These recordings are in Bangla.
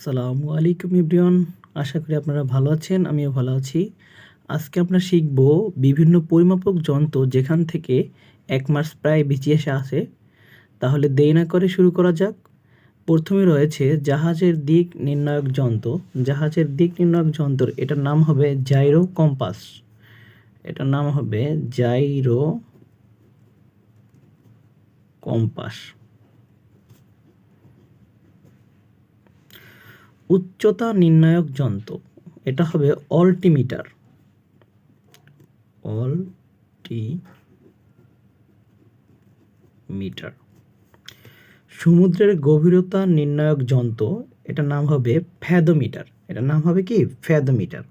আসসালামু আলাইকুম ইব্রিয়ন আশা করি আপনারা ভালো আছেন, আমিও ভালো আছি। আজকে আমরা শিখব বিভিন্ন পরিমাপক যন্ত্র যেখান থেকে এক মাস প্রায় বেঁচে এসে আসে তাহলে দেরি না করে শুরু করা যাক। প্রথমে রয়েছে জাহাজের দিক নির্ণায়ক যন্ত্র। জাহাজের দিক নির্ণায়ক যন্ত্র, এটার নাম হবে জাইরো কম্পাস। এটার নাম হবে জাইরো কম্পাস। উচ্চতা নির্ণায়ক যন্ত্র। এটা হবে অল্টিমিটার। মিটার সমুদ্রের গভীরতা নির্ণায়ক যন্ত্র, এটার নাম হবে ফ্যাদোমিটার। এটার নাম হবে কি? ফ্যাদোমিটার।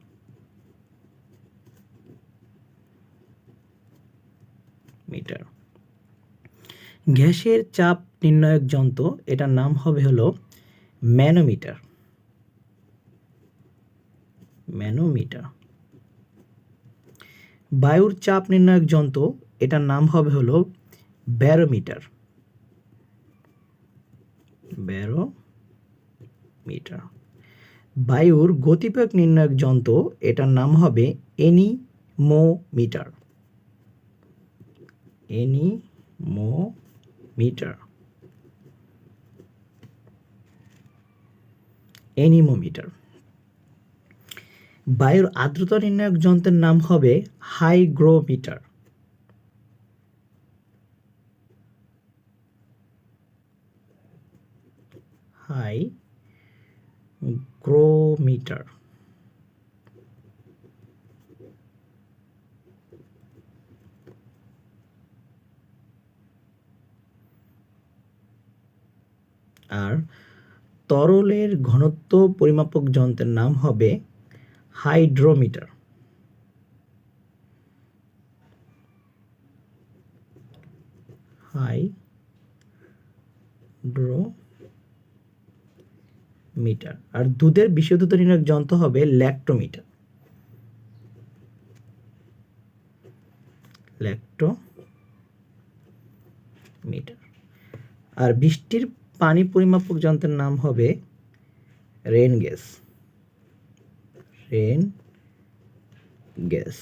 মিটার। গ্যাসের চাপ নির্ণায়ক যন্ত্র, এটার নাম হবে হলো ম্যানোমিটার। ম্যানোমিটার। বায়ুর চাপ নির্ণায়ক যন্ত্র, এটার নাম হবে হলো ব্যারোমিটার। ব্যারোমিটার। বায়ুর গতিবেগ নির্ণায়ক যন্ত্র, এটার নাম হবে এনিমোমিটার। এনিমোমিটার। এনিমোমিটার। বায়ুর আর্দ্রতা নির্ণায়ক যন্ত্রের নাম হবে হাইগ্রোমিটার। হাই গ্রোমিটার আর তরলের ঘনত্ব পরিমাপক যন্ত্রের নাম হবে হাইড্রোমিটার। হাইড্রোমিটার। আর দুধের বিশুদ্ধতা নির্ণয় যন্ত্র হবে ল্যাক্টোমিটার। ল্যাক্টোমিটার। আর বৃষ্টির পানি পরিমাপক যন্ত্রের নাম হবে রেন গ্যাস রেন গ্যাস